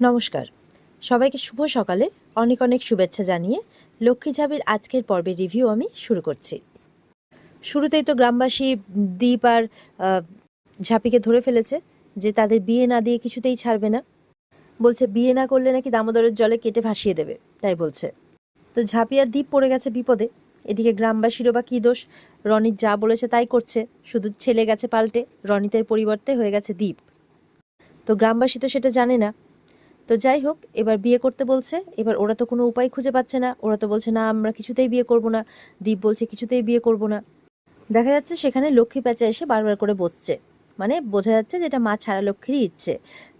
নমস্কার। সবাইকে শুভ সকালে। অনেক অনেক শুভেচ্ছা জানিয়ে লক্ষ্মী ঝাবির আজকের পর্বের রিভিউ আমি শুরু করছি। শুরুতেই তো গ্রামবাসী দ্বীপ আর ঝাঁপিকে ধরে ফেলেছে যে তাদের বিয়ে না দিয়ে কিছুতেই ছাড়বে না। বলছে, বিয়ে না করলে নাকি দামোদরের জলে কেটে ভাসিয়ে দেবে। তাই বলছে। তো ঝাঁপি আর দ্বীপ পড়ে গেছে বিপদে। এদিকে গ্রামবাসীরও বা কী দোষ? রনিত যা বলেছে তাই করছে। শুধু ছেলে গেছে পাল্টে, রনিতের পরিবর্তে হয়ে গেছে দ্বীপ তো গ্রামবাসী তো সেটা জানে না। তো যাই হোক, এবার বিয়ে করতে বলছে। এবার ওরা তো কোনো উপায় খুঁজে পাচ্ছে না। ওরা তো বলছে, না, আমরা কিছুতেই বিয়ে করব না। দীপ বলছে, কিছুতেই বিয়ে করব না। দেখা যাচ্ছে সেখানে লক্ষ্মী প্যাঁচা এসে বারবার করে বসছে। মানে বোঝা যাচ্ছে যে এটা মা ছাড়া লক্ষ্মীরই ইচ্ছে।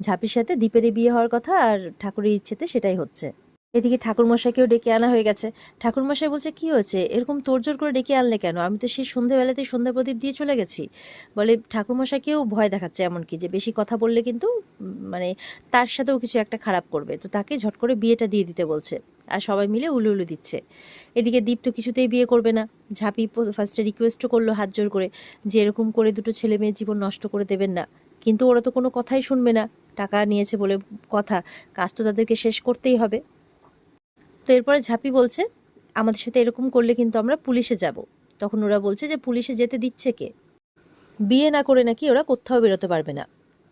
ঝাঁপির সাথে দ্বীপেরই বিয়ে হওয়ার কথা আর ঠাকুরের ইচ্ছেতে সেটাই হচ্ছে। এদিকে ঠাকুরমশাইকেও ডেকে আনা হয়ে গেছে। ঠাকুরমশাই বলছে, কি হয়েছে? এরকম তোড়জোড় করে ডেকে আনলে কেন? আমি তো সেই সন্ধেবেলাতেই সন্ধ্যা প্রদীপ দিয়ে চলে গেছি। বলে ঠাকুরমশাইকেও ভয় দেখাচ্ছে এমনকি যে বেশি কথা বললে কিন্তু মানে তার সাথেও কিছু একটা খারাপ করবে। তো তাকে ঝট করে বিয়েটা দিয়ে দিতে বলছে আর সবাই মিলে উলু উলু দিচ্ছে। এদিকে দীপ তো কিছুতেই বিয়ে করবে না। ঝাঁপি ফার্স্টে রিকোয়েস্টও করল হাত জোর করে যে এরকম করে দুটো ছেলে মেয়ের জীবন নষ্ট করে দেবেন না। কিন্তু ওরা তো কোনো কথাই শুনবে না। টাকা নিয়েছে বলে কথা। কাজ তো তাদেরকে শেষ করতেই হবে। তো এরপরে ঝাঁপি বলছে, আমাদের সাথে এরকম করলে কিন্তু আমরা পুলিশে যাব। তখন ওরা বলছে যে, পুলিশে যেতে দিচ্ছে কে? বিয়ে না করে নাকি ওরা কোথাও বেরোতে পারবে না।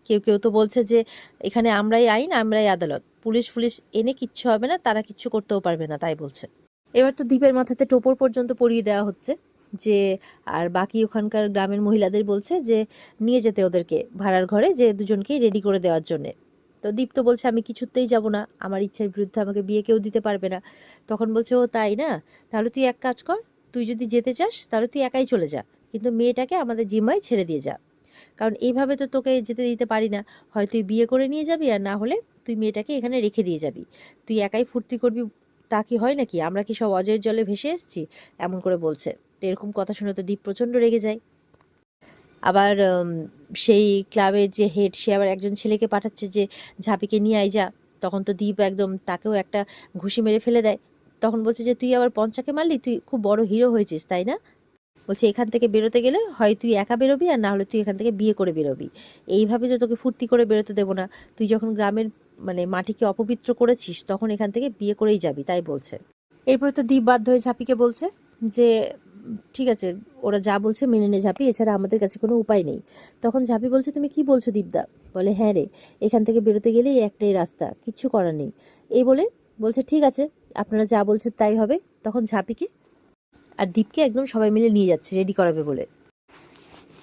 কেউ কেউ তো বলছে যে, এখানে আমরাই আইন, আমরাই আদালত। পুলিশ ফুলিশ এনে কিচ্ছু হবে না, তারা কিচ্ছু করতেও পারবে না, তাই বলছে। এবার তো দ্বীপের মাথাতে টোপর পর্যন্ত পরিয়ে দেওয়া হচ্ছে যে, আর বাকি ওখানকার গ্রামের মহিলাদের বলছে যে, নিয়ে যেতে ওদেরকে ভাড়ার ঘরে যে দুজনকেই রেডি করে দেওয়ার জন্যে। তো দীপ তো বলছে, আমি কিছুতেই যাব না। আমার ইচ্ছার বিরুদ্ধে আমাকে বিয়ে কেউ দিতে পারবে না। তখন বলছে, ও তাই না? তাহলে তুই এক কাজ কর, তুই যদি যেতে চাস, তাহলে তুই একাই চলে যা। কিন্তু মেয়েটাকে আমাদের জিম্মায় ছেড়ে দিয়ে যা। কারণ এইভাবে তো তোকে যেতে দিতে পারি না। হয় তুই বিয়ে করে নিয়ে যাবি, আর না হলে তুই মেয়েটাকে এখানে রেখে দিয়ে যাবি। তুই একাই ফুর্তি করবি, তা কি হয় নাকি? আমরা কি সব অজয়ের জলে ভেসে এসেছি? এমন করে বলছে। তো এরকম কথা শুনে তো দীপ প্রচণ্ড রেগে যায়। আবার সেই ক্লাবের যে হেড সে আবার একজন ছেলেকে পাঠাচ্ছে যে, ঝাঁপিকে নিয়ে আয় যা। তখন তো দীপ একদম তাকেও একটা ঘুষি মেরে ফেলে দেয়। তখন বলছে যে, তুই আবার পঞ্চাকে মারলি? তুই খুব বড় হিরো হয়েছিস, তাই না? বলছে, এখান থেকে বেরোতে গেলে হয় তুই একা বেরোবি, আর না হলে তুই এখান থেকে বিয়ে করে বেরোবি। এইভাবে তো তোকে ফুর্তি করে বেরোতে দেবো না। তুই যখন গ্রামের মানে মাটিকে অপবিত্র করেছিস, তখন এখান থেকে বিয়ে করেই যাবি। তাই বলছে। এরপরে তো দীপ বাধ্য হয়ে ঝাঁপিকে বলছে যে ঠিক আছে, ওরা যা বলছে মেনে নে ঝাঁপি, এছাড়া আমাদের কাছে কোনো উপায় নেই। তখন ঝাঁপি বলছে, তুমি কি বলছো দীপদা? বলে হ্যাঁ রে, এখান থেকে বেরোতে গেলেই একটাই রাস্তা, কিচ্ছু করার নেই। এই বলে বলছে, ঠিক আছে, আপনারা যা বলছেন তাই হবে। তখন ঝাঁপিকে আর দীপকে একদম সবাই মিলে নিয়ে যাচ্ছে রেডি করাবে বলে।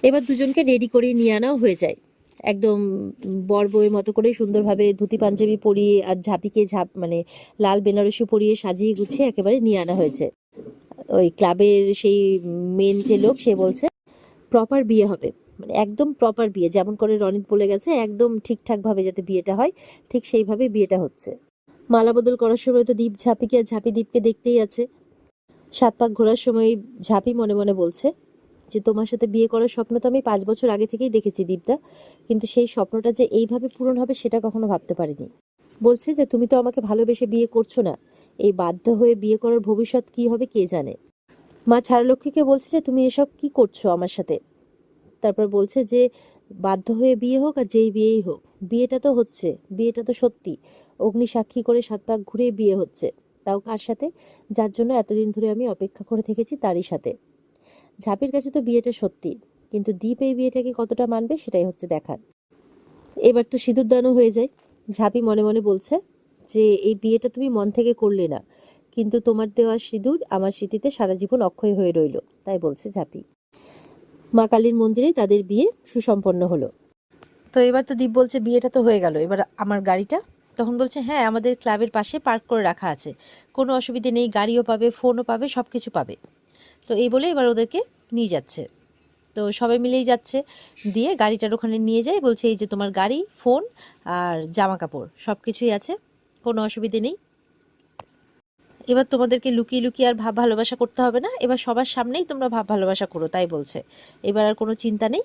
এবার দুজনকে রেডি করে নিয়ে আনাও হয়ে যায়। একদম বর বউয়ের মতো করে সুন্দরভাবে ধুতি, পাঞ্জাবি পরিয়ে আর ঝাঁপিকে ঝাঁপ মানে লাল বেনারসি পরিয়ে সাজিয়ে গুছিয়ে একেবারে নিয়ে আনা হয়েছে। ওই ক্লাবের সেই মেন যে লোক, সে বলছে প্রপার বিয়ে হবে। মানে একদম প্রপার বিয়ে, যেমন করে রনিত বলে গেছে, একদম ঠিকঠাকভাবে যাতে বিয়েটা হয়, ঠিক সেইভাবে বিয়েটা হচ্ছে। মালা বদল করার সময় তো দীপ ঝাঁপিকে আর ঝাঁপি দীপকে দেখতেই আছে। সাত পাক ঘোরার সময় ঝাঁপি মনে মনে বলছে যে, তোমার সাথে বিয়ে করার স্বপ্ন তো আমি পাঁচ বছর আগে থেকেই দেখেছি দীপদা, কিন্তু সেই স্বপ্নটা যে এইভাবে পূরণ হবে সেটা কখনো ভাবতে পারিনি। বলছে যে, তুমি তো আমাকে ভালোবেসে বিয়ে করছ না। এই বাধ্য হয়ে বিয়ে করার ভবিষ্যৎ কি হবে কে জানে? মা ছাড়লক্ষ্মীকে বলছে যে, তুমি এসব কি করছ আমার সাথে? তারপর বলছে যে, বাধ্য হয়ে বিয়ে হোক আর যেই বিয়েই হোক। বিয়েটা তো হচ্ছে, বিয়েটা তো সত্যি। অগ্নি সাক্ষী করে সাত পাক ঘুরে বিয়ে হচ্ছে। তাও কার সাথে? যার জন্য এতদিন ধরে আমি অপেক্ষা করে থেকেছি তারই সাথে। ঝাঁপির কাছে তো বিয়েটা সত্যি, কিন্তু দীপ এই বিয়েটাকে কতটা মানবে সেটাই হচ্ছে দেখার। এবার তো সিঁদুর দানও হয়ে যায়। ঝাঁপি মনে মনে বলছে যে এই বিয়েটা তুমি মন থেকে করলে না। কিন্তু তোমার দেওয়া সিঁদুর আমার স্মৃতিতে সারা জীবন অক্ষয় হয়ে রইল, তাই বলছে ঝাঁপি। মা কালীর মন্দিরেই তাদের বিয়ে সুসম্পন্ন হলো। তো এবার তো দীপ বলছে বিয়েটা তো হয়ে গেল, এবার আমার গাড়িটা? তখন বলছে হ্যাঁ আমাদের ক্লাবের পাশে পার্ক করে রাখা আছে। কোনো অসুবিধে নেই, গাড়িও পাবে, ফোনও পাবে সব কিছু পাবে। তো এই বলে এবার ওদেরকে নিয়ে যাচ্ছে। তো সবাই মিলেই যাচ্ছে, দিয়ে গাড়িটার ওখানে নিয়ে যায়, বলছে এই যে তোমার গাড়ি, ফোন আর জামা কাপড় সব কিছুই আছে। কোনো অসুবিধে নেই। এবার তোমাদেরকে লুকিয়ে লুকিয়ে আর ভাব ভালোবাসা করতে হবে না। এবার সবার সামনেই তোমরা ভাব ভালোবাসা করো, তাই বলছে। এবার আর কোনো চিন্তা নেই।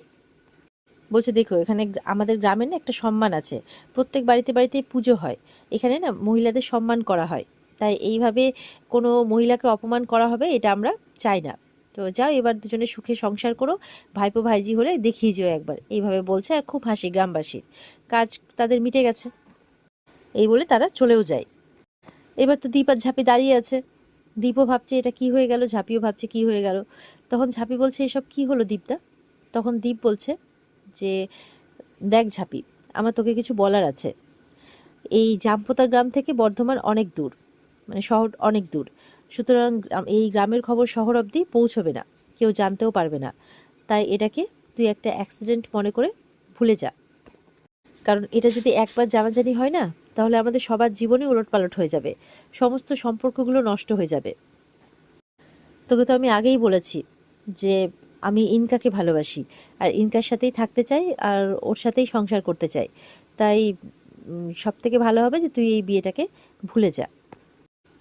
বলছে, দেখো, এখানে আমাদের গ্রামে না একটা সম্মান আছে। প্রত্যেক বাড়িতে বাড়িতে পুজো হয়। এখানে না মহিলাদের সম্মান করা হয়। তাই এইভাবে কোনো মহিলাকে অপমান করা হবে, এটা আমরা চাই না। তো যাও, এবার দুজনে সুখে সংসার করো। ভাইপো ভাইজি হলে দেখিয়ে যেও একবার। এইভাবে বলছে আর খুব হাসি গ্রামবাসীর। কাজ তাদের মিটে গেছে। এই বলে তারা চলেও যায়। এবার তো দীপ আর ঝাঁপি দাঁড়িয়ে আছে। দীপও ভাবছে এটা কি হয়ে গেল, ঝাঁপিও ভাবছে কি হয়ে গেল। তখন ঝাঁপি বলছে, এসব কি হলো দীপদা? তখন দীপ বলছে যে, দেখ ঝাঁপি, আমার তোকে কিছু বলার আছে। এই জামপোতা গ্রাম থেকে বর্ধমান অনেক দূর মানে শহর অনেক দূর। সুতরাং এই গ্রামের খবর শহর অবধি পৌঁছবে না, কেউ জানতেও পারবে না। তাই এটাকে তুই একটা অ্যাক্সিডেন্ট মনে করে ভুলে যা। কারণ এটা যদি একবার জানাজানি হয় না তাহলে আমাদের সবার জীবনই উলটপালট হয়ে যাবে। সমস্ত সম্পর্কগুলো নষ্ট হয়ে যাবে। তোকে তো আমি আগেই বলেছি যে আমি ইনকাকে ভালোবাসি। আর ইনকার সাথেই থাকতে চাই আর ওর সাথেই সংসার করতে চাই। তাই সব থেকে ভালো হবে যে তুই এই বিয়েটাকে ভুলে যা।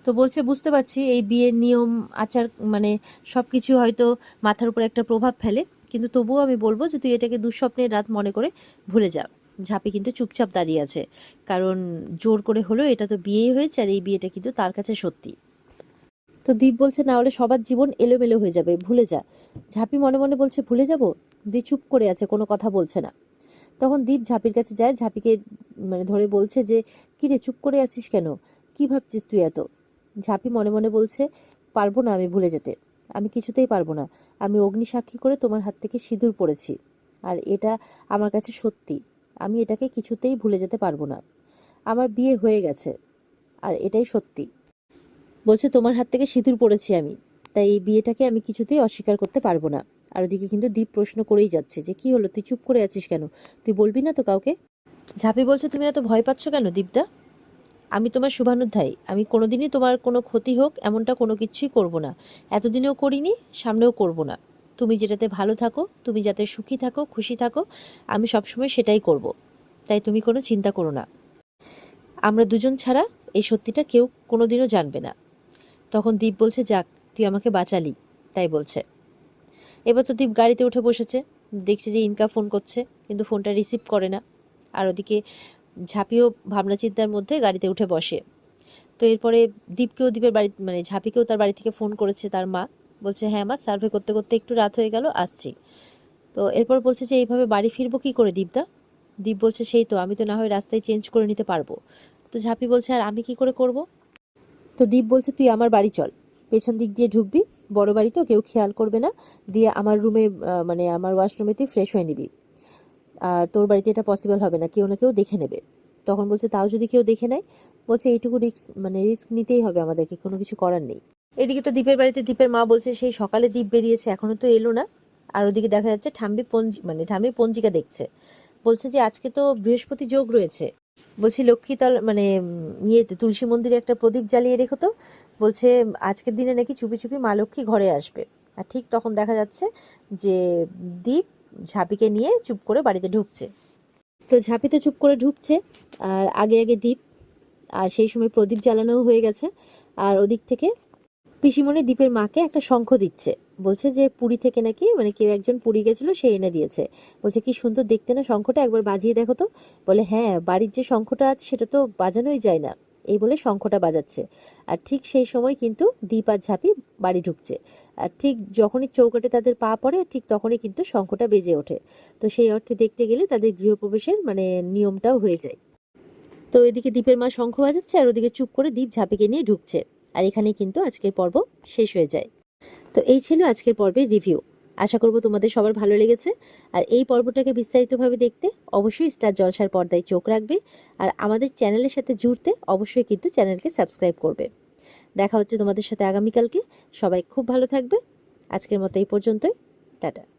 তো বলছে, বুঝতে পারছি এই বিয়ের নিয়ম, আচার মানে সব কিছু হয়তো মাথার উপর একটা প্রভাব ফেলে। কিন্তু তবুও আমি বলব যে তুই এটাকে দুঃস্বপ্নের রাত মনে করে ভুলে যা। ঝাঁপি কিন্তু চুপচাপ দাঁড়িয়ে আছে। কারণ জোর করে হলেও এটা তো বিয়েই হয়েছে আর এই বিয়েটা কিন্তু তার কাছে সত্যি। তো দীপ বলছে, না হলে সবার জীবন এলোমেলো হয়ে যাবে, ভুলে যা। ঝাঁপি মনে মনে বলছে, ভুলে যাব? দি চুপ করে আছে, কোনো কথা বলছে না। তখন দীপ ঝাঁপির কাছে যায়, ঝাঁপিকে মানে ধরে বলছে যে কিরে চুপ করে আছিস কেন? কি ভাবছিস তুই এত? ঝাঁপি মনে মনে বলছে, পারব না আমি ভুলে যেতে। আমি কিছুতেই পারব না। আমি অগ্নি সাক্ষী করে তোমার হাত থেকে সিঁদুর পড়েছি। আর এটা আমার কাছে সত্যি। আমি এটাকে কিছুতেই ভুলে যেতে পারব না। আমার বিয়ে হয়ে গেছে, আর এটাই সত্যি। বলছে, তোমার হাত থেকে সিঁদুর পড়েছি আমি, তাই এই বিয়েটাকে আমি কিছুতেই অস্বীকার করতে পারব না। আর ওদিকে কিন্তু দীপ প্রশ্ন করেই যাচ্ছে যে, কি হলো, তুই চুপ করে আছিস কেন? তুই বলবি না তো কাউকে? ঝাঁপি বলছে, তুমি এত ভয় পাচ্ছ কেন দীপদা? আমি তোমার শুভানুধ্যায়ী, আমি কোনোদিনই তোমার কোনো ক্ষতি হোক, এমনটা কোনো কিছুই করব না। এতদিনেও করিনি, সামনেও করব না। তুমি যেটাতে ভালো থাকো, তুমি যাতে সুখী থাকো, খুশি থাকো, আমি সবসময় সেটাই করব। তাই তুমি কোনো চিন্তা করো না। আমরা দুজন ছাড়া এই সত্যিটা কেউ কোনোদিনও জানবে না। তখন দীপ বলছে, যাক, তুই আমাকে বাঁচালি। তাই বলছে। এবার তো দীপ গাড়িতে উঠে বসেছে। দেখছে যে ইনকা ফোন করছে, কিন্তু ফোনটা রিসিভ করে না। আর ওদিকে ঝাঁপিও ভাবনা চিন্তার মধ্যে গাড়িতে উঠে বসে। তো এরপরে দীপকেও দীপের বাড়ি মানে ঝাঁপিকেও তার বাড়ি থেকে ফোন করেছে তার মা। বলছে হ্যাঁ মা সার্ভে করতে করতে একটু রাত হয়ে গেল, আসছি। তো এরপর বলছে যে, এইভাবে বাড়ি ফিরবো কী করে দীপদা দীপ বলছে, সেই তো, আমি তো না হয় রাস্তায় চেঞ্জ করে নিতে পারব। তো ঝাঁপি বলছে, আর আমি কি করে করব? তো দীপ বলছে, তুই আমার বাড়ি চল, পেছন দিক দিয়ে ঢুকবি, বড় বাড়ি তো, কেউ খেয়াল করবে না, দিয়ে আমার রুমে মানে আমার ওয়াশরুমে তুই ফ্রেশ হয়ে নিবি। আর তোর বাড়িতে এটা পসিবল হবে না, কেউ না কেউ দেখে নেবে। তখন বলছে, তাও যদি কেউ দেখে নেয়? বলছে, এইটুকু রিস্ক মানে রিস্ক নিতেই হবে আমাদেরকে, কোনো কিছু করার নেই। এদিকে তো দীপের বাড়িতে দীপের মা বলছে, সেই সকালে দীপ বেরিয়েছে, এখনও তো এলো না। আর ওদিকে দেখা যাচ্ছে ঠাম্বি পঞ্জি মানে ঠাম্বি পঞ্জিকা দেখছে। বলছে যে, আজকে তো বৃহস্পতি যোগ রয়েছে। বলছি লক্ষ্মীতল মানে ইয়েতে তুলসী মন্দিরে একটা প্রদীপ জ্বালিয়ে রেখো তো। বলছে, আজকের দিনে নাকি চুপি চুপি মা লক্ষ্মী ঘরে আসবে। আর ঠিক তখন দেখা যাচ্ছে যে, দীপ ঝাঁপিকে নিয়ে চুপ করে বাড়িতে ঢুকছে। তো ঝাঁপি তো চুপ করে ঢুকছে, আর আগে আগে দীপ, আর সেই সময় প্রদীপ জ্বালানোও হয়ে গেছে। আর ওদিক থেকে পিসিমণি দ্বীপের মাকে একটা শঙ্খ দিচ্ছে। বলছে যে, পুরী থেকে নাকি মানে কেউ একজন পুরী গেছিল, সে এনে দিয়েছে। বলছে, কি সুন্দর দেখতে না শঙ্খটা, একবার বাজিয়ে দেখো তো। বলে হ্যাঁ বাড়ির যে শঙ্খটা আছে, সেটা তো বাজানোই যায় না। এই বলে শঙ্খটা বাজাচ্ছে। আর ঠিক সেই সময় কিন্তু দীপ আর ঝাঁপি বাড়ি ঢুকছে। আর ঠিক যখনই চৌকাটে তাদের পা পড়ে, ঠিক তখনই কিন্তু শঙ্খটা বেজে ওঠে। তো সেই অর্থে দেখতে গেলে তাদের গৃহপ্রবেশের মানে নিয়মটাও হয়ে যায়। তো এদিকে দীপের মা শঙ্খ বাজাচ্ছে, আর ওদিকে চুপ করে দীপ ঝাঁপিকে নিয়ে ঢুকছে। আর এখানেই কিন্তু আজকের পর্ব শেষ হয়ে যায়। তো এই ছিল আজকের পর্বের রিভিউ আশা করব তোমাদের সবার ভালো লেগেছে। আর এই পর্বটাকে বিস্তারিতভাবে দেখতে অবশ্যই স্টার জলসার পর্দায় চোখ রাখবে। আর আমাদের চ্যানেলের সাথে জুড়তে অবশ্যই কিন্তু চ্যানেলকে সাবস্ক্রাইব করবে। দেখা হচ্ছে তোমাদের সাথে আগামীকালকে। সবাই খুব ভালো থাকবে। আজকের মতো এই পর্যন্তই। টাটা।